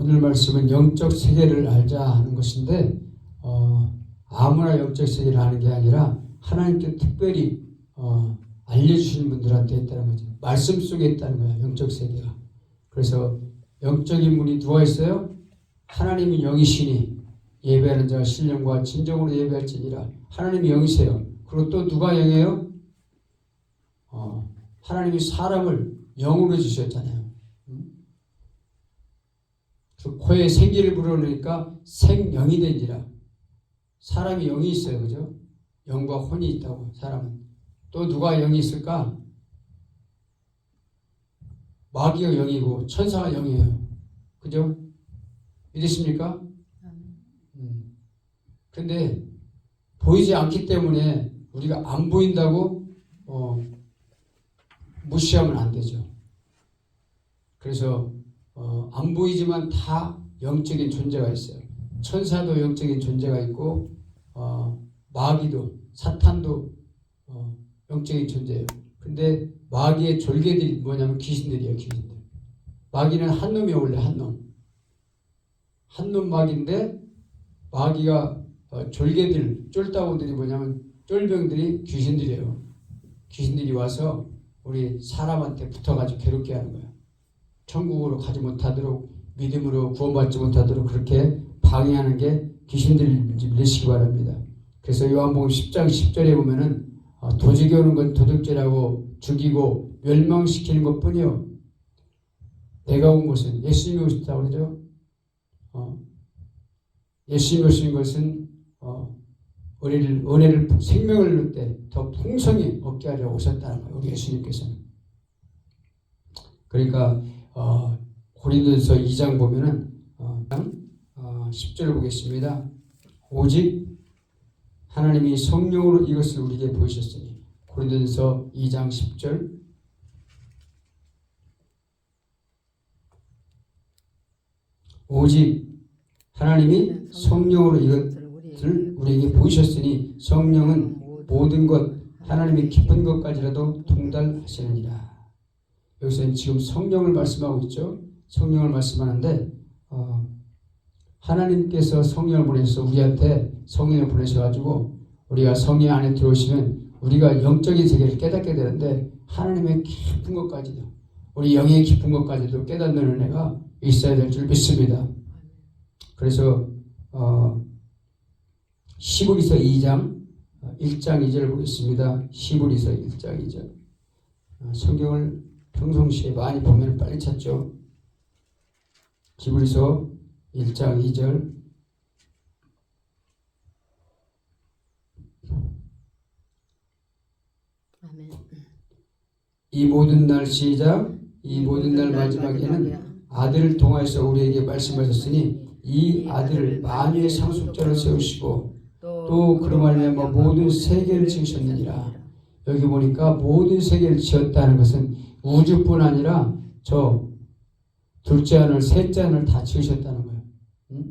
오늘 말씀은 영적 세계를 알자 하는 것인데 어, 아무나 영적 세계를 아는 게 아니라 하나님께 특별히 어, 알려주신 분들한테 있다는 거죠. 말씀 속에 있다는 거야 영적 세계가. 그래서 영적인 분이 누가 있어요? 하나님이 영이시니 예배하는 자가 신령과 진정으로 예배할지니라. 하나님이 영이세요. 그리고 또 누가 영이에요? 어, 하나님이 사람을 영으로 주셨잖아요. 그 코에 생기를 불어넣으니까 생영이 된지라. 사람이 영이 있어요. 그죠? 영과 혼이 있다고, 사람은. 또 누가 영이 있을까? 마귀가 영이고, 천사가 영이에요. 그죠? 믿으십니까? 음. 근데, 보이지 않기 때문에 우리가 안 보인다고, 어, 무시하면 안 되죠. 그래서, 어, 안 보이지만 다 영적인 존재가 있어요. 천사도 영적인 존재가 있고 어, 마귀도 사탄도 어, 영적인 존재예요. 근데 마귀의 졸개들이 뭐냐면 귀신들이에요. 귀신들. 마귀는 한 놈이 원래 한 놈. 한 놈 마귀인데 마귀가 어, 졸개들 쫄다고들이 뭐냐면 쫄병들이 귀신들이에요. 귀신들이 와서 우리 사람한테 붙어가지고 괴롭게 하는 거예요. 천국으로 가지 못하도록 믿음으로 구원받지 못하도록 그렇게 방해하는 게 귀신들인지 믿으시기 바랍니다. 그래서 요한복음 10장 10절에 보면은 어, 도적이 오는 건 도둑질하고 죽이고 멸망시키는 것 뿐이요. 내가 온 것은 예수님이 오셨다고 그러죠. 어, 예수님이 오신 것은 어, 우리를 은혜를 생명을 얻을 때 더 풍성히 얻게 하려 오셨다는 거예요. 우리 예수님께서는. 그러니까 어, 고린도서 2장 보면은 어, 10절 보겠습니다. 오직 하나님이 성령으로 이것을 우리에게 보이셨으니 고린도서 2장 10절 오직 하나님이 성령으로 이것을 우리에게 보이셨으니 성령은 모든 것 하나님이 기쁜 것까지라도 통달하시느니라. 여기서는 지금 성령을 말씀하고 있죠. 성령을 말씀하는데 어, 하나님께서 성령을 보내셔서 우리한테 성령을 보내셔가지고 우리가 성령 안에 들어오시면 우리가 영적인 세계를 깨닫게 되는데 하나님의 깊은 것까지도 우리 영의 깊은 것까지도 깨닫는 은혜가 있어야 될 줄 믿습니다. 그래서 어, 시브리서 2장 1장 2절 보겠습니다. 시브리서 1장 2절 어, 성경을 평상시에 많이 보면 빨리 찾죠. 기브리서 1장 2절 아멘. 이 모든 날 시작 이 모든 날 마지막에는 아들을 통하여서 우리에게 말씀하셨으니 이 아들을 만유의 상속자로 세우시고 또 그로 말미암아 모든 세계를 지으셨느니라 여기 보니까 모든 세계를 지었다는 것은 우주뿐 아니라 저 둘째 하늘, 셋째 하늘 다 지으셨다는 거예요. 응?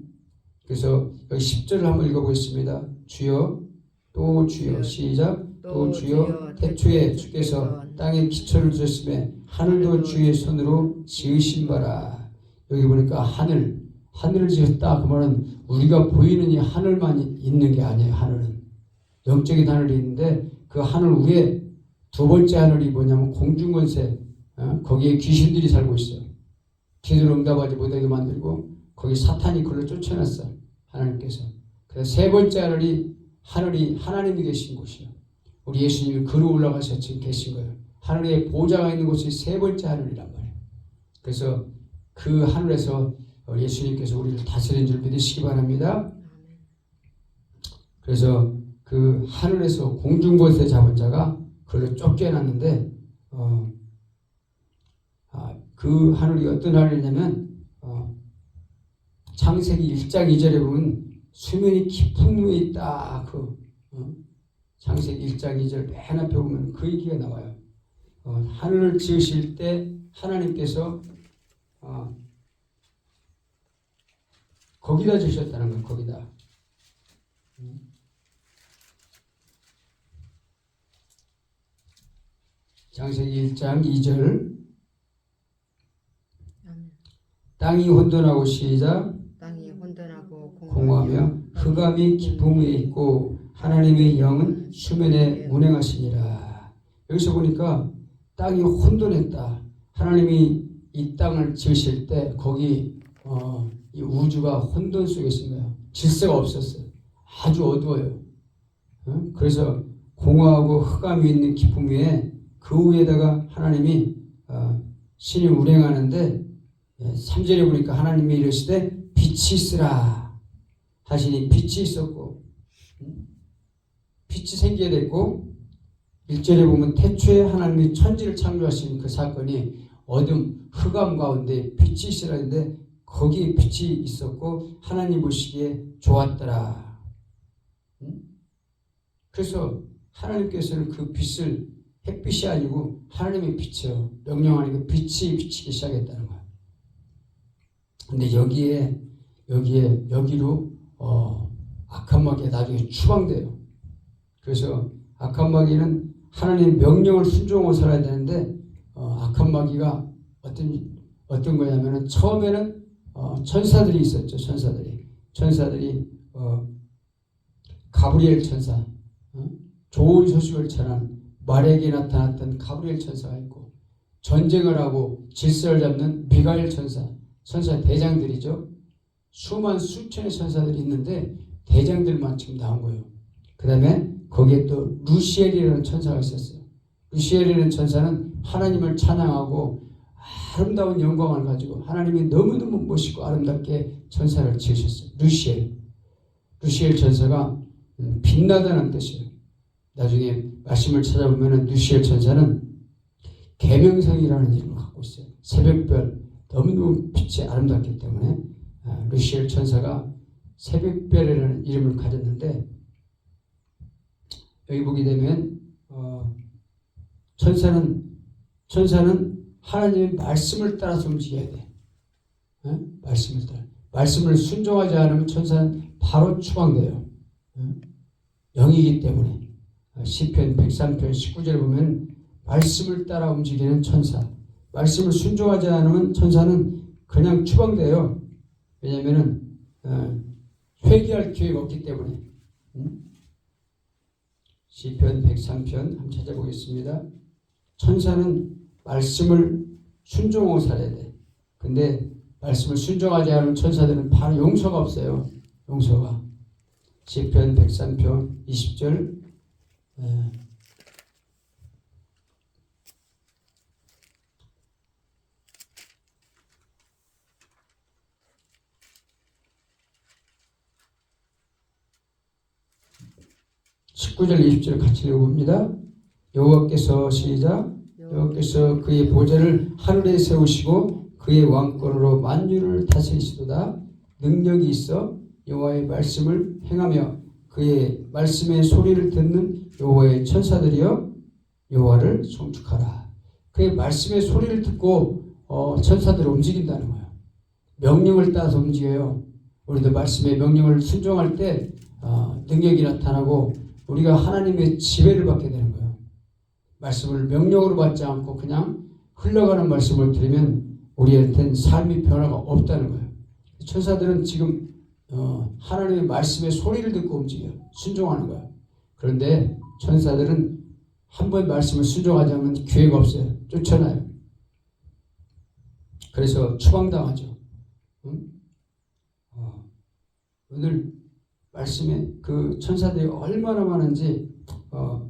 그래서 여기 10절을 한번 읽어보겠습니다. 주여, 또 주여, 시작. 또 주여, 태초에 주께서 땅에 기초를 두셨음에 하늘도 주의 손으로 지으신 바라. 여기 보니까 하늘, 하늘을 지었다. 그 말은 우리가 보이는 이 하늘만 있는 게 아니에요. 하늘은 영적인 하늘이 있는데 그 하늘 위에 두 번째 하늘이 뭐냐면 공중권세 어? 거기에 귀신들이 살고 있어요. 기도를 응답하지 못하게 만들고 거기 사탄이 그걸 쫓아냈어 하나님께서. 그래서 세 번째 하늘이 하늘이 하나님이 계신 곳이요. 우리 예수님이 그로 올라가서 지금 계신 거예요. 하늘에 보좌가 있는 곳이 세 번째 하늘이란 말이에요. 그래서 그 하늘에서 예수님께서 우리를 다스린 줄 믿으시기 바랍니다. 그래서 그 하늘에서 공중권세 잡은 자가 그걸로 쫓겨났는데 어, 아, 그 하늘이 어떤 하늘이냐면 어, 창세기 1장 2절에 보면 수면이 깊은 물에 있다. 그 어, 창세기 1장 2절 맨 앞에 보면 그 얘기가 나와요. 어, 하늘을 지으실 때 하나님께서 어, 거기다 주셨다는 거예요. 거기다. 창세기 1장 2절 아멘. 땅이 혼돈하고 시작 땅이 혼돈하고 공허하며 흑암이 기쁨 위에 있고 하나님의 영은 수면에 운행하시니라. 여기서 보니까 땅이 혼돈했다. 하나님이 이 땅을 지으실 때 거기 어, 이 우주가 혼돈 속에 거예요. 질서가 없었어요. 아주 어두워요. 어? 그래서 공허하고 흑암이 있는 기쁨 위에 그 위에다가 하나님이 어, 신이 운행하는데 3절에 보니까 하나님이 이르시되 빛이 있으라 하시니 빛이 있었고 음? 빛이 생겨야 됐고 1절에 보면 태초에 하나님이 천지를 창조하신 그 사건이 어둠 흑암 가운데 빛이 있으라는데 거기에 빛이 있었고 하나님 보시기에 좋았더라. 음? 그래서 하나님께서는 그 빛을 햇빛이 아니고 하나님의 빛이요 명령하니까 빛이 비치기 시작했다는 거예요. 근데 여기에 여기에 여기로 어, 악한 마귀가 나중에 추방돼요. 그래서 악한 마귀는 하나님의 명령을 순종하고 살아야 되는데 어, 악한 마귀가 어떤 어떤 거냐면은 처음에는 어, 천사들이 있었죠. 천사들이 천사들이 어, 가브리엘 천사 어? 좋은 소식을 전한 말에게 나타났던 가브리엘 천사가 있고 전쟁을 하고 질서를 잡는 미가엘 천사 천사 대장들이죠. 수만 수천의 천사들이 있는데 대장들만 지금 나온 거예요. 그 다음에 거기에 또 루시엘이라는 천사가 있었어요. 루시엘이라는 천사는 하나님을 찬양하고 아름다운 영광을 가지고 하나님이 너무너무 멋있고 아름답게 천사를 지으셨어요. 루시엘. 루시엘 천사가 음, 빛나다는 뜻이에요. 나중에 말씀을 찾아보면 루시엘 천사는 계명성이라는 이름을 갖고 있어요. 새벽별 너무너무 빛이 아름답기 때문에 아, 루시엘 천사가 새벽별이라는 이름을 가졌는데 여기 보게 되면 어, 천사는 천사는 하나님의 말씀을 따라서 움직여야 돼. 어? 말씀을 따라. 말씀을 순종하지 않으면 천사는 바로 추방돼요. 어? 영이기 때문에 어, 시편 103편 19절 보면 말씀을 따라 움직이는 천사. 말씀을 순종하지 않으면 천사는 그냥 추방돼요. 왜냐하면은 어, 회개할 기회가 없기 때문에. 음? 시편 103편 한번 찾아보겠습니다. 천사는 말씀을 순종하고 살아야 돼. 근데 말씀을 순종하지 않은 천사들은 바로 용서가 없어요. 용서가. 시편 103편 20절 에, 19절 20절 같이 읽어봅니다. 여호와께서 시작 여호와께서 그의 보좌를 하늘에 세우시고 그의 왕권으로 만유를 다스리시도다 능력이 있어 여호와의 말씀을 행하며 그의 말씀의 소리를 듣는 여호와의 천사들이여 여호와를 송축하라. 그의 말씀의 소리를 듣고 어, 천사들을 움직인다는 거예요. 명령을 따라서 움직여요. 우리도 말씀의 명령을 순종할 때 어, 능력이 나타나고 우리가 하나님의 지배를 받게 되는 거예요. 말씀을 명령으로 받지 않고 그냥 흘러가는 말씀을 들으면 우리한테는 삶의 변화가 없다는 거예요. 천사들은 지금 어, 하나님의 말씀의 소리를 듣고 움직여 순종하는 거예요. 그런데 천사들은 한 번 말씀을 순종하지 않으면 기회가 없어요. 쫓아나요. 그래서 추방당하죠. 응? 어, 오늘 말씀에 그 천사들이 얼마나 많은지 어,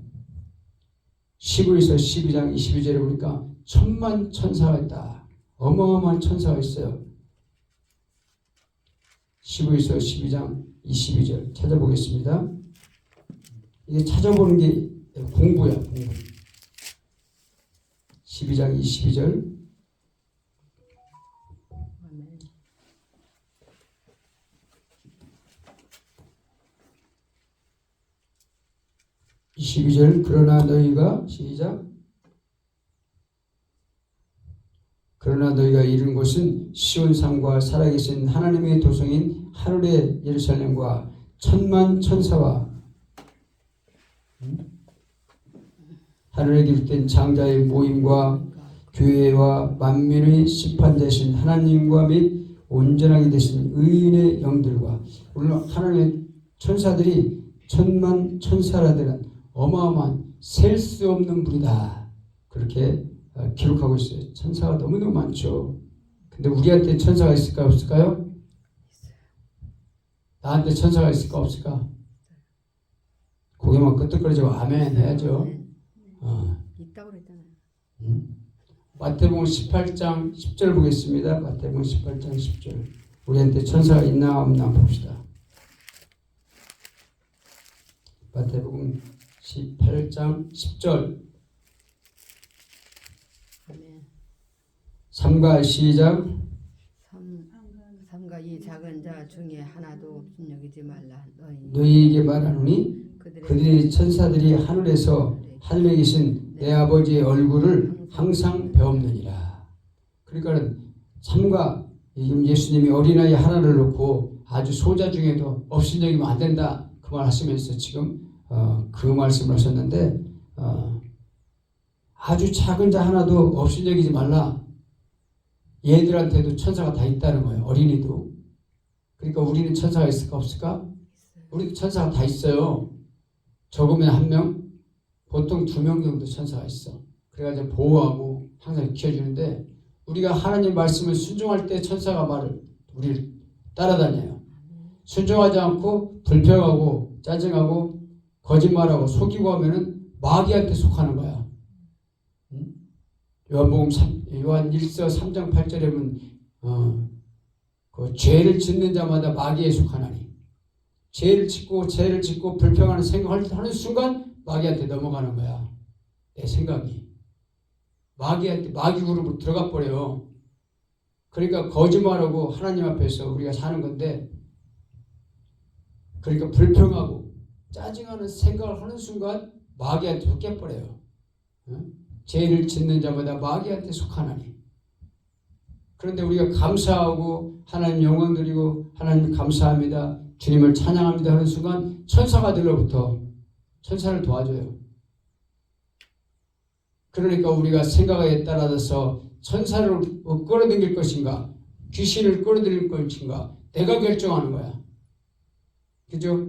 15에서 12장 22절에 보니까 천만 천사가 있다. 어마어마한 천사가 있어요. 15에서 12장 22절 찾아보겠습니다. 이게 찾아보는 게 공부야, 공부. 12장 22절. 아멘. 22절 그러나 너희가 시작 그러나 너희가 이른 곳은 시온 산과 살아계신 하나님의 도성인 하늘의 예루살렘과 천만 천사와 음? 하늘에 기록된 장자의 모임과 교회와 만민의 심판 대신 하나님과 및 온전하게 되신 의인의 영들과 물론 하나님의 천사들이 천만 천사라들은 어마어마한 셀 수 없는 분이다 그렇게 어, 기록하고 있어요. 천사가 너무너무 많죠. 근데 우리한테 천사가 있을까 없을까요? 나한테 천사가 있을까 없을까? 고개만 끄덕거리지 고 아멘 해야죠. 네. 어. 있다고 그랬잖아요. 음. 마태복음 18장 10절 보겠습니다. 마태복음 18장 10절. 우리한테 천사가 있나 없나 봅시다. 마태복음 18장 10절. 아멘. 3과 시작. 이 작은 자 중에 하나도 없음여기지 말라 너희 너희에게 말하노니 그들의 천사들이 하늘에서 하늘에 계신 내 아버지의 얼굴을 항상 배웠느니라. 그러니까 삼가 지금 예수님이 어린아이 하나를 놓고 아주 소자 중에도 업신여기면 안 된다 그 말 하시면서 지금 어, 그 말씀을 하셨는데 어, 아주 작은 자 하나도 업신여기지 말라. 얘들한테도 천사가 다 있다는 거예요. 어린이도. 그러니까 우리는 천사가 있을까 없을까? 우리도 천사가 다 있어요. 적으면 한 명, 보통 두 명 정도 천사가 있어. 그래가지고 보호하고 항상 지켜주는데 우리가 하나님 말씀을 순종할 때 천사가 말을 우리를 따라다녀요. 순종하지 않고 불평하고 짜증하고 거짓말하고 속이고 하면은 마귀한테 속하는 거야. 응? 요한복음 3, 요한 1서 3장 8절에 보면 어, 그 죄를 짓는 자마다 마귀에 속하나니 죄를 짓고 죄를 짓고 불평하는 생각을 하는 순간 마귀한테 넘어가는 거야. 내 생각이. 마귀한테 마귀 그룹으로 들어가 버려요. 그러니까 거짓말하고 하나님 앞에서 우리가 사는 건데 그러니까 불평하고 짜증하는 생각을 하는 순간 마귀한테 속게 버려요. 응? 죄를 짓는 자마다 마귀한테 속하나니. 그런데 우리가 감사하고 하나님 영광 드리고 하나님 감사합니다. 주님을 찬양합니다 하는 순간 천사가 들로부터 천사를 도와줘요. 그러니까 우리가 생각에 따라서 천사를 끌어당길 것인가 귀신을 끌어들일 것인가 내가 결정하는 거야. 그죠?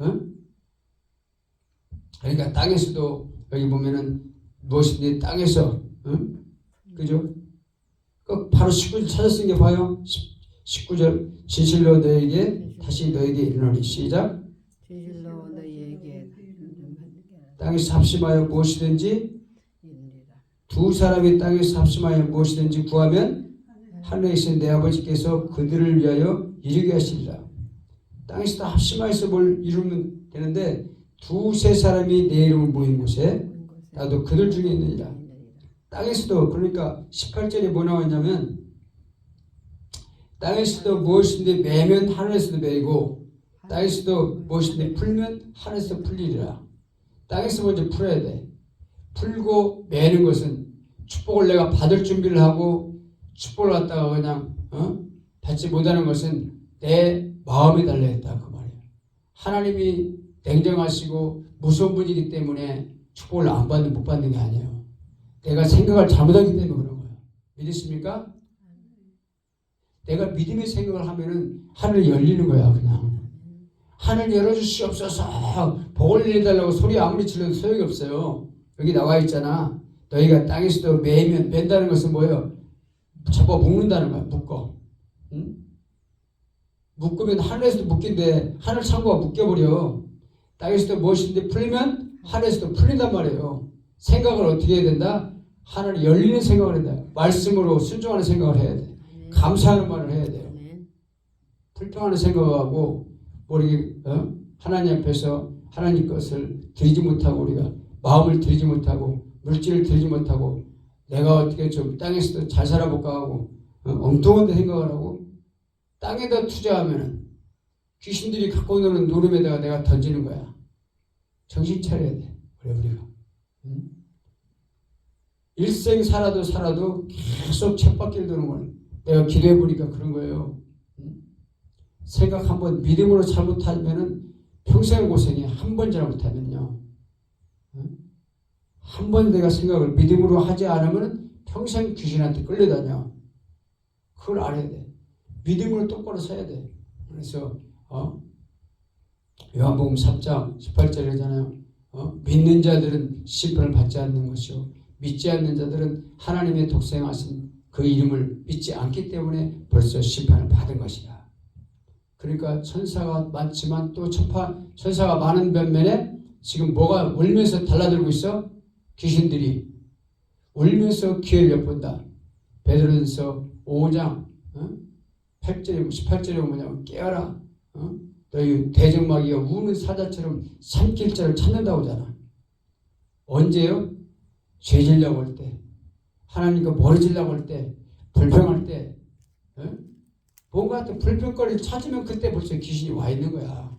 응? 그러니까 땅에서도 여기 보면은 무엇이든지 땅에서 응? 그죠? 그 바로 19절 찾았은 게 봐요. 19절 진실로 너에게 다시 너에게 이르노니 시작 진실로 너희에게 땅에서 합심하여 무엇이든지 두 사람이 땅에서 합심하여 무엇이든지 구하면 하늘에 계신 내 아버지께서 그들을 위하여 이루게 하시리라. 땅에서 다 합심하여서 뭘 이루면 되는데 두세 사람이 내 이름을 모인 곳에 나도 그들 중에 있느니라. 땅에서도 그러니까 18절에 뭐 나왔냐면 땅에서도 무엇인데 매면 하늘에서도 매이고 땅에서도 무엇인데 풀면 하늘에서 풀리리라. 땅에서 먼저 풀어야 돼. 풀고 매는 것은 축복을 내가 받을 준비를 하고 축복을 갖다가 그냥 어? 받지 못하는 것은 내 마음에 달려있다 그 말이에요. 하나님이 냉정하시고 무서운 분이기 때문에 축복을 안 받는 못 받는 게 아니에요. 내가 생각을 잘못하기 때문에 그런 거예요. 믿으십니까? 내가 믿음의 생각을 하면은 하늘이 열리는 거야 그냥. 하늘 열어주시옵소서 복을 내달라고 소리 아무리 질러도 소용이 없어요. 여기 나와 있잖아. 너희가 땅에서도 매면 맨다는 것은 뭐예요? 잡아 묶는다는 거야. 묶어. 응? 묶으면 하늘에서도 묶인데 하늘 창고가 묶여버려. 땅에서도 무엇인데 풀리면 하늘에서도 풀린단 말이에요. 생각을 어떻게 해야 된다? 하늘이 열리는 생각을 해야 돼. 말씀으로 순종하는 생각을 해야 돼. 감사하는 말을 해야 돼요. 불평하는 생각하고 우리 어? 하나님 앞에서 하나님 것을 드리지 못하고 우리가 마음을 드리지 못하고 물질을 드리지 못하고 내가 어떻게 좀 땅에서도 잘 살아볼까 하고 어? 엉뚱한 데 생각을 하고 땅에다 투자하면은 귀신들이 갖고 노는 노름에다가 내가 던지는 거야. 정신 차려야 돼. 그래 우리가. 응? 일생 살아도 살아도 계속 쳇바퀴를 도는 거는 내가 기도해 보니까 그런 거예요. 생각 한번 믿음으로 잘못하면은 평생 고생이 한 번 잘못하면요. 한 번 내가 생각을 믿음으로 하지 않으면 평생 귀신한테 끌려다녀. 그걸 알아야 돼. 믿음으로 똑바로 서야 돼. 그래서 어? 요한복음 3장 18절이잖아요. 어? 믿는 자들은 심판을 받지 않는 것이요 믿지 않는 자들은 하나님의 독생하신 그 이름을 믿지 않기 때문에 벌써 심판을 받은 것이다. 그러니까 천사가 많지만 또 천파, 천사가 많은 반면에 지금 뭐가 울면서 달라들고 있어? 귀신들이 울면서 귀를 엿본다. 베드로전서 5장 어? 8절에 18절에 뭐냐면 깨어라. 어? 너희 대적마귀가 우는 사자처럼 삼킬 자를 찾는다고 하잖아. 언제요? 죄 질려고 할 때. 하나님과 멀어지려고 할 때. 불평할 때. 어? 뭔가 또 불평거리를 찾으면 그때 벌써 귀신이 와 있는 거야.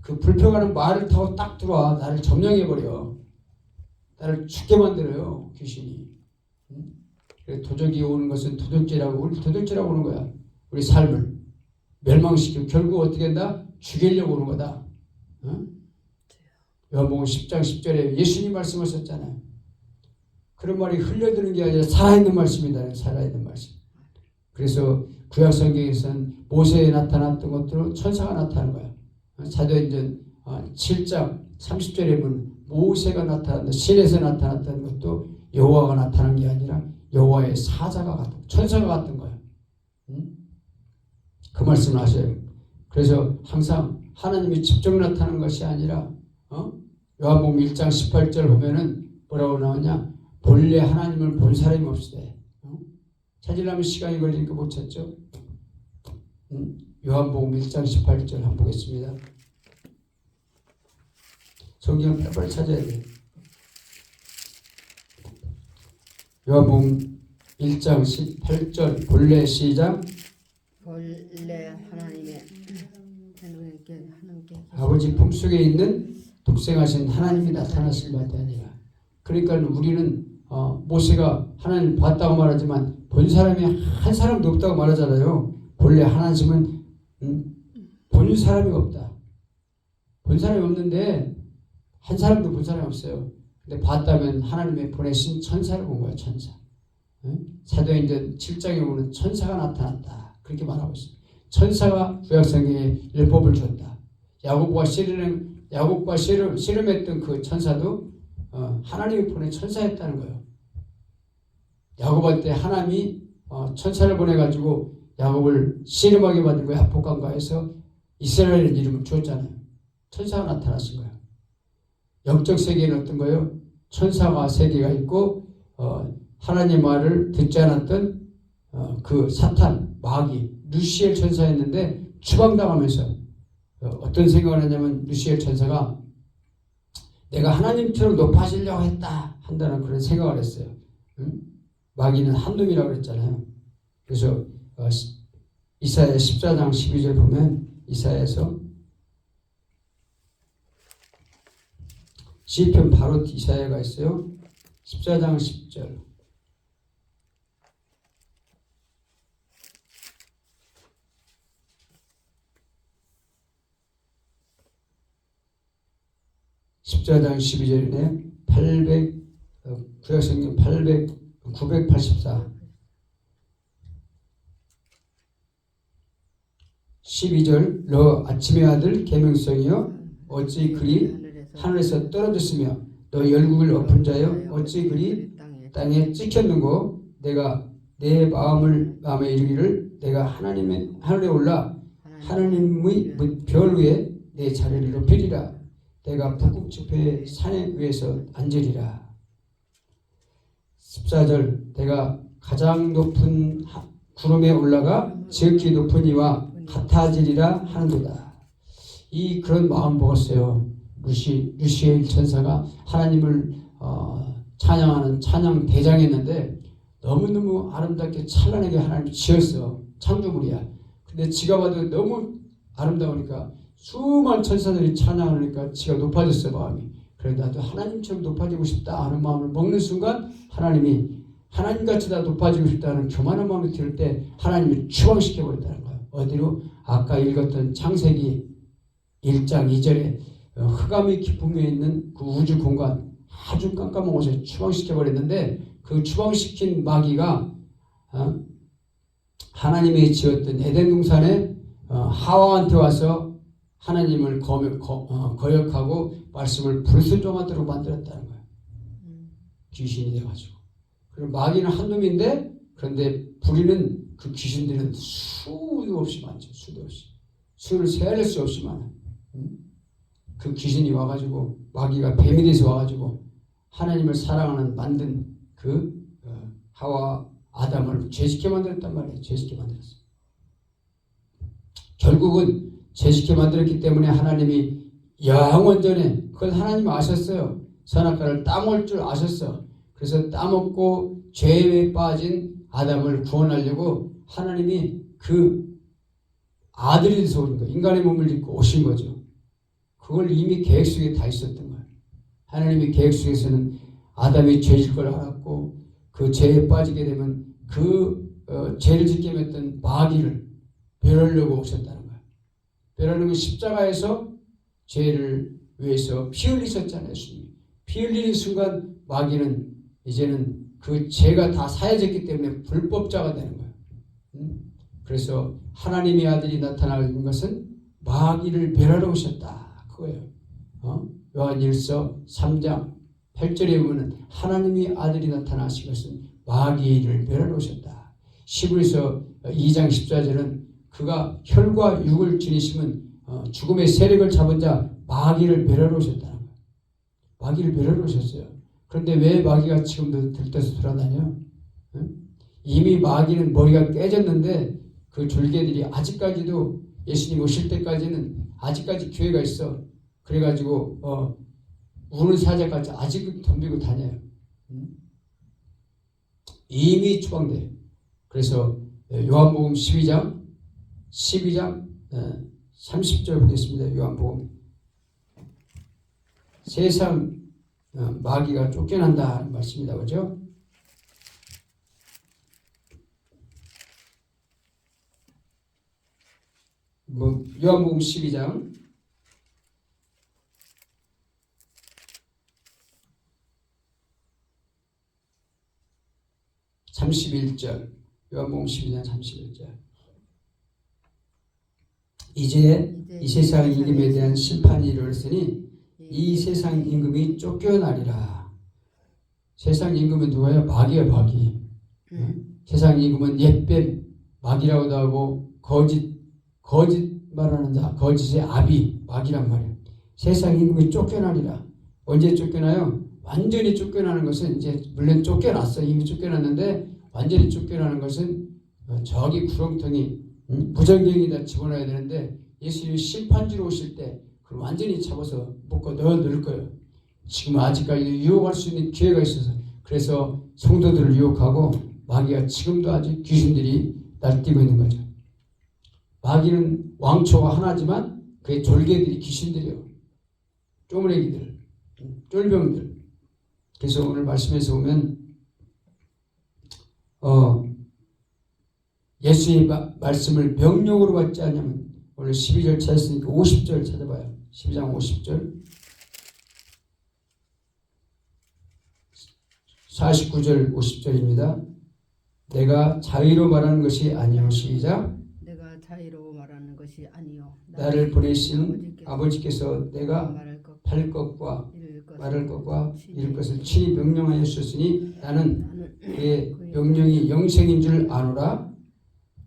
그 불평하는 말을 타고 딱 들어와. 나를 점령해버려. 나를 죽게 만들어요. 귀신이. 응? 도적이 오는 것은 도둑질하고 우리 도둑질하고 오는 거야. 우리 삶을 멸망시키고 결국 어떻게 한다? 죽이려고 오는 거다. 응? 요한복음 10장 10절에 예수님 말씀하셨잖아요. 그런 말이 흘려드는 게 아니라 살아있는 말씀이다. 살아있는 말씀. 그래서 구약 성경에서는 모세에 나타났던 것들로 천사가 나타나는 거야. 사도행전 7장 30절에 보면 모세가 나타났다. 신에서 나타났다는 것도 여호와가 나타난 게 아니라 여호와의 사자가 같은 천사가 같은 거야. 응? 그 말씀을 하셔요. 그래서 항상 하나님이 직접 나타나는 것이 아니라 어? 요한복음 1장 18절 보면은 뭐라고 나오냐? 본래 하나님을 본 사람이 없으되 어? 찾으려면 시간이 걸리니까 못 찾죠. 음, 요한복음 1장 18절 한번 보겠습니다. 성경 빨리 찾아야 돼. 요한복음 1장 18절 본래 시작 본래 하나님의 하나님께 하나님께 아버지 품속에 있는 독생하신 하나님이 나타났을 것이 아니라 그러니까 우리는 어, 모세가 하나님 봤다고 말하지만 본 사람이 한 사람도 없다고 말하잖아요. 본래 하나님은 음, 본 사람이 없다. 본 사람이 없는데 한 사람도 본 사람이 없어요. 근데 봤다면 하나님의 보내신 천사를 본 거야 천사. 응? 사도행전 7장에 보면 천사가 나타났다. 그렇게 말하고 있어요. 천사가 구약성경에 율법을 줬다. 야곱과 씨름 야곱과 씨름, 씨름했던 그 천사도 어, 하나님이 보낸 천사였다는 거예요. 야곱한테 하나님이 어, 천사를 보내가지고 야곱을 씨름하게 만든 거야 북강가에서 이스라엘 이름을 주었잖아요. 천사가 나타났은 거예요. 영적 세계는 어떤 거예요? 천사가 세계가 있고 어, 하나님 말을 듣지 않았던 어, 그 사탄 마귀 루시엘 천사였는데 추방당하면서 어, 어떤 생각을 했냐면 루시엘 천사가 내가 하나님처럼 높아지려고 했다 한다는 그런 생각을 했어요. 응? 마귀는 한 놈이라고 그랬잖아요. 그래서 어, 시- 이사야 14장 12절 보면 이사야에서 시편 바로 이사야가 있어요. 14장 10절. 십자장 12절이네. 800 어, 구약성경 800 984 12절 너 아침의 아들 계명성이여 어찌 그리 하늘에서 떨어졌으며 너 열국을 엎은 자여 어찌 그리 땅에 찍혔는고 내가 내 마음을 마음에 이르기를 내가 하나님의 하늘에 올라 하나님의 별 위에 내 자리를 높이리라 내가 북극 지폐의 산에 위에서 앉으리라. 14절 내가 가장 높은 하- 구름에 올라가 지극히 높은 이와 같아지리라 하는도다. 이 그런 마음 먹었어요. 루시 루시엘 천사가 하나님을 어, 찬양하는 찬양 대장이었는데 너무너무 아름답게 찬란하게 하나님 지었어. 창조물이야. 근데 지가 봐도 너무 아름다우니까 수많은 천사들이 찬양하니까 지가 높아졌어 마음이. 그래 나도 하나님처럼 높아지고 싶다 하는 마음을 먹는 순간 하나님이 하나님같이 다 높아지고 싶다는 교만한 마음이 들 때 하나님이 추방시켜 버렸다는 거예요. 어디로? 아까 읽었던 창세기 1장 2절에 흑암의 깊음에 있는 그 우주 공간 아주 깜깜한 곳에 추방시켜 버렸는데 그 추방시킨 마귀가 어? 하나님이 지었던 에덴 동산에 어, 하와한테 와서 하나님을 거, 어, 거역하고 말씀을 불순종하도록 만들었다는 거예요. 음. 귀신이 돼가지고. 그리고 마귀는 한 놈인데 그런데 부리는 그 귀신들은 수도 없이 많죠. 수도 없이. 수를 세할 수 없이 많아. 음? 그 귀신이 와가지고 마귀가 뱀이 돼서 와가지고 하나님을 사랑하는 만든 그 어, 하와 아담을 죄짓게 만들었단 말이에요. 죄짓게 만들었어. 결국은 죄짓게 만들었기 때문에 하나님이 영원전에 그걸 하나님 아셨어요. 선악과를 따먹을 줄 아셨어. 그래서 따먹고 죄에 빠진 아담을 구원하려고 하나님이 그 아들이 돼서 오는 거예요. 인간의 몸을 입고 오신 거죠. 그걸 이미 계획 속에 다 있었던 거예요. 하나님의 계획 속에서는 아담이 죄질 걸 알았고 그 죄에 빠지게 되면 그 어, 죄를 짓게 했던 마귀를 멸하려고 오셨다 멸하려고 십자가에서 죄를 위해서 피 흘리셨잖아요. 예수님이. 피 흘리는 순간 마귀는 이제는 그 죄가 다 사해졌기 때문에 불법자가 되는 거예요. 음? 그래서 하나님의 아들이 나타나는 것은 마귀를 멸하러 오셨다. 그거예요. 어? 요한일서 3장 8절에 보면 하나님의 아들이 나타나신 것은 마귀를 멸하러 오셨다. 시부에서 2장 14절은 그가 혈과 육을 지니심은 어, 죽음의 세력을 잡은 자 마귀를 오셨다는 거예요. 마귀를 멸하러 오셨어요. 그런데 왜 마귀가 지금도 들떠서 돌아다녀? 응? 이미 마귀는 머리가 깨졌는데 그 졸개들이 아직까지도 예수님 오실 때까지는 아직까지 교회가 있어. 그래가지고 어, 우는 사자까지 아직은 덤비고 다녀요. 응? 이미 추방돼. 그래서 요한복음 12장 12장 30절 보겠습니다. 요한복음 세상 어, 마귀가 쫓겨난다 하는 말씀이다. 그죠? 뭐 요한복음 12장 (31절) 요한복음 12장 31절 이제 이 세상 임금에 대한 심판이 이르렀으니 이 세상 임금이 쫓겨나리라. 세상 임금은 누가요? 마귀야 마귀. 음. 세상 임금은 옛뱀 마귀라고도 하고 거짓 거짓 말하는 자 거짓의 아비 마귀란 말이에요. 세상 임금이 쫓겨나리라. 언제 쫓겨나요? 완전히 쫓겨나는 것은 이제 물론 쫓겨났어 이미 쫓겨났는데 완전히 쫓겨나는 것은 어, 저기 구렁텅이 음? 부정경이다 집어넣어야 되는데 예수님이 심판주로 오실 때 그걸 완전히 잡아서 묶어 넣어 넣을 거예요. 지금 아직까지도 유혹할 수 있는 기회가 있어서 그래서 성도들을 유혹하고 마귀가 지금도 아직 귀신들이 날뛰고 있는 거죠. 마귀는 왕초가 하나지만 그의 졸개들이 귀신들이요. 쪼무레기들, 쫄병들. 그래서 오늘 말씀에서 보면 어, 예수의 마- 말씀을 명령으로 받지 않으면 오늘 12절 찾았으니까 50절 찾아봐요. 12장 50절. 49절 50절입니다. 내가 자의로 말하는 것이 아니요 시작 내가 자유로워 말하는 것이 아니요 나를 보내신 아버지께서 내가 것할 것과 말할 것과 이룰 것을 친히 명령하였으니 나는 그의 명령이 영생인 줄 아노라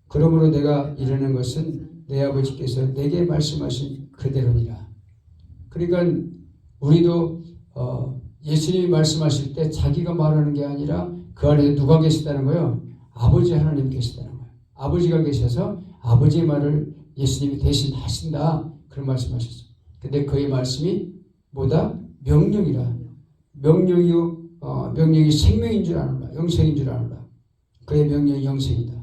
그러므로 내가 이르는 것은 내 아버지께서 내게 말씀하신 그대로니라. 그러니까 우리도 어, 예수님이 말씀하실 때 자기가 말하는 게 아니라 그 안에 누가 계시다는 거예요? 아버지 하나님 계시다는 거예요. 아버지가 계셔서 아버지의 말을 예수님이 대신 하신다. 그런 말씀하셨어요. 근데 그의 말씀이 뭐다? 명령이라. 명령이요, 어, 명령이 생명인 줄 아노라. 영생인 줄 아노라. 그의 명령이 영생이다.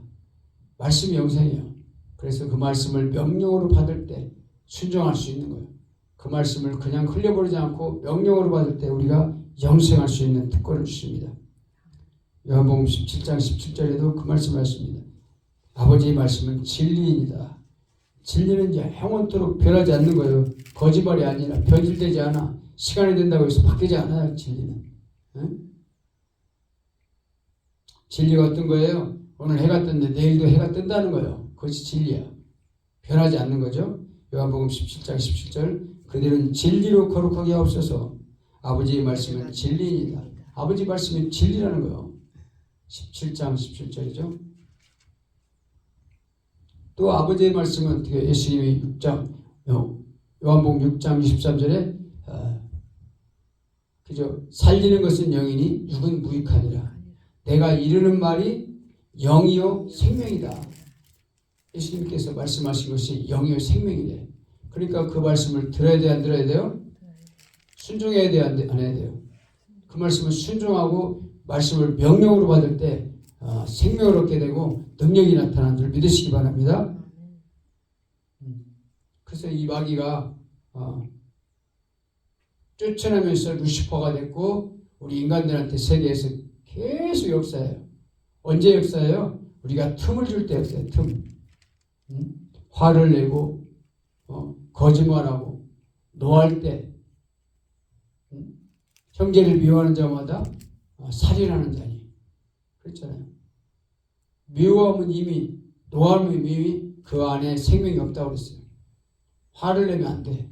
말씀이 영생이에요. 그래서 그 말씀을 명령으로 받을 때 순종할 수 있는 거예요. 그 말씀을 그냥 흘려버리지 않고 명령으로 받을 때 우리가 영생할 수 있는 특권을 주십니다. 요한복음 17장 17절에도 그 말씀을 하십니다. 아버지의 말씀은 진리입니다. 진리는 이제 영원토록 변하지 않는 거예요. 거짓말이 아니라 변질되지 않아. 시간이 된다고 해서 바뀌지 않아요. 진리는. 응? 진리가 어떤 거예요? 오늘 해가 떴는데 내일도 해가 뜬다는 거예요. 그것이 진리야. 변하지 않는 거죠. 요한복음 17장 17절 그들은 진리로 거룩하게 하옵소서 아버지의 말씀은 진리이다. 아버지 말씀이 진리라는 거예요. 17장 17절이죠. 또 아버지의 말씀은 어떻게 예수님이 6장 요- 요한복음 6장 23절에 어, 그죠 살리는 것은 영이니 육은 무익하니라. 내가 이르는 말이 영이요 생명이다. 예수님께서 말씀하신 것이 영이요 생명이래. 그러니까 그 말씀을 들어야 돼 안 들어야 돼요? 순종해야 돼 안 해야 돼요? 그 말씀을 순종하고 말씀을 명령으로 받을 때 어, 생명을 얻게 되고 능력이 나타나는 줄 믿으시기 바랍니다. 그래서 이 마귀가 어, 쫓아내면서 루시퍼가 됐고 우리 인간들한테 세계에서 계속 역사해요. 언제 역사해요? 우리가 틈을 줄 때 역사해요. 틈. 응? 화를 내고 어, 거짓말하고 노할 때 응? 형제를 미워하는 자마다 어, 살인하는 자니 그렇잖아요. 미워하면 이미 노하면 이미 그 안에 생명이 없다고 그랬어요. 화를 내면 안 돼.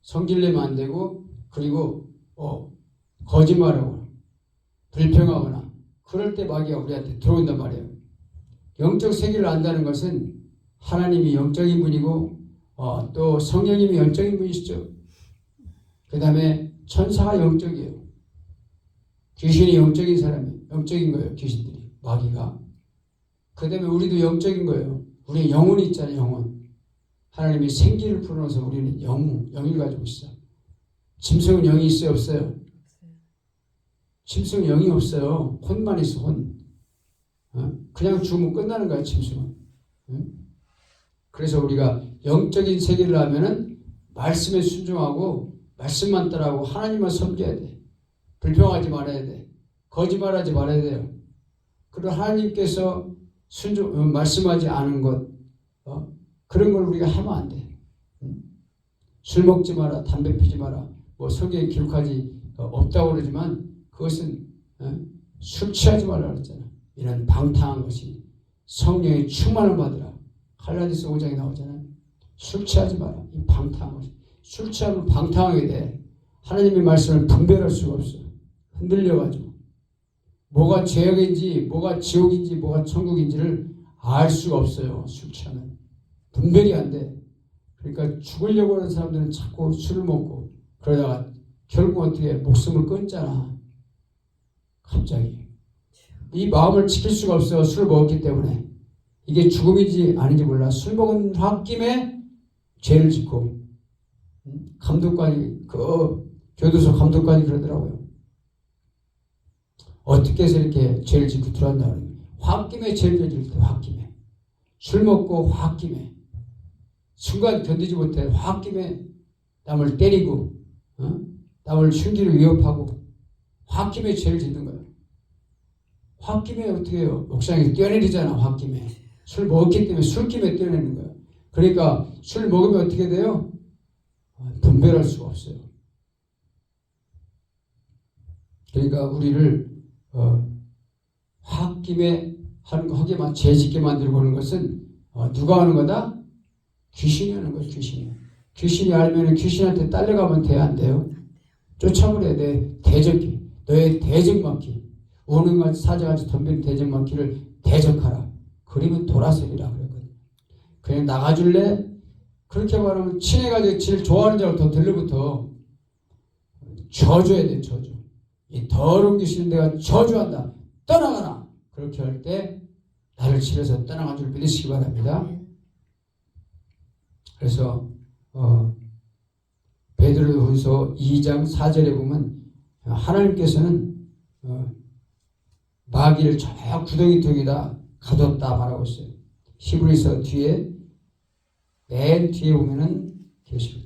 성질 내면 안 되고 그리고 어, 거짓말하거나 불평하거나 그럴 때 마귀가 우리한테 들어온단 말이에요. 영적 세계를 안다는 것은 하나님이 영적인 분이고 어, 또 성령님이 영적인 분이시죠. 그 다음에 천사가 영적이에요. 귀신이 영적인 사람이에요. 영적인 거예요. 귀신들이 마귀가. 그 다음에 우리도 영적인 거예요. 우리 영혼이 있잖아요. 영혼. 하나님이 생기를 풀어서 우리는 영, 영을 가지고 있어. 짐승은 영이 있어요? 없어요? 짐승은 영이 없어요. 혼만 있어, 혼. 어? 그냥 죽으면 끝나는 거야, 짐승은. 응? 그래서 우리가 영적인 세계를 하면은 말씀에 순종하고 말씀만 따라하고 하나님만 섬겨야 돼. 불평하지 말아야 돼. 거짓말하지 말아야 돼요. 그리고 하나님께서 순종 어, 말씀하지 않은 것 어? 그런 걸 우리가 하면 안 돼. 응? 술 먹지 마라, 담배 피지 마라. 뭐 성경에 기록하지 어, 없다고 그러지만 그것은 어? 술 취하지 말라 그랬잖아. 이런 방탕한 것이 성령의 충만을 받으라. 갈라디스 5장에 나오잖아요. 술 취하지 마라. 이 방탕한 것이. 술 취하면 방탕하게 돼. 하나님의 말씀을 분별할 수가 없어. 흔들려가지고. 뭐가 죄악인지, 뭐가 지옥인지, 뭐가 천국인지를 알 수가 없어요. 술 취하면. 분별이 안 돼. 그러니까 죽으려고 하는 사람들은 자꾸 술을 먹고 그러다가 결국 어떻게 목숨을 끊잖아. 갑자기. 이 마음을 지킬 수가 없어. 술을 먹었기 때문에. 이게 죽음인지 아닌지 몰라. 술 먹은 홧김에 죄를 짓고 음? 감독관이 그 교도소 감독관이 그러더라고요. 어떻게 해서 이렇게 죄를 짓고 들어왔나 홧김에 죄를 짓을 때 홧김에 술 먹고 홧김에 순간 견디지 못해 홧김에 남을 때리고 어? 남을 흉기를 위협하고 홧김에 죄를 짓는. 홧김에 어떻게 해요? 옥상에서 뛰어내리잖아 홧김에 술 먹었기 때문에 술김에 뛰어내는 거예요. 그러니까 술 먹으면 어떻게 돼요? 아, 분별할 수가 없어요. 그러니까 우리를 어, 홧김에 하는 거 하게만 죄짓게 만들고 하는 것은 어, 누가 하는 거다? 귀신이 하는 거예요. 귀신이. 귀신이 알면 귀신한테 딸려가면 돼 안 돼요? 쫓아버려야 돼. 대적기. 너의 대적만기. 우는같이 사자같이 덤비는 대적만기를 대적하라. 그러면 돌아서리라 그랬거든. 그냥 나가줄래? 그렇게 말하면 친해가지고 제일 좋아하는 더 들러붙어. 저줘야 돼, 저주. 이 더러운 귀신은 내가 저주한다. 떠나가라. 그렇게 할 때 나를 치려서 떠나간 줄 믿으시기 바랍니다. 그래서 어, 베드로후서 2장 4절에 보면 하나님께서는 어, 마귀를 저 구덩이통에다 가뒀다 말하고 있어요. 히브리서 뒤에 맨 뒤에 보면은 계십니다.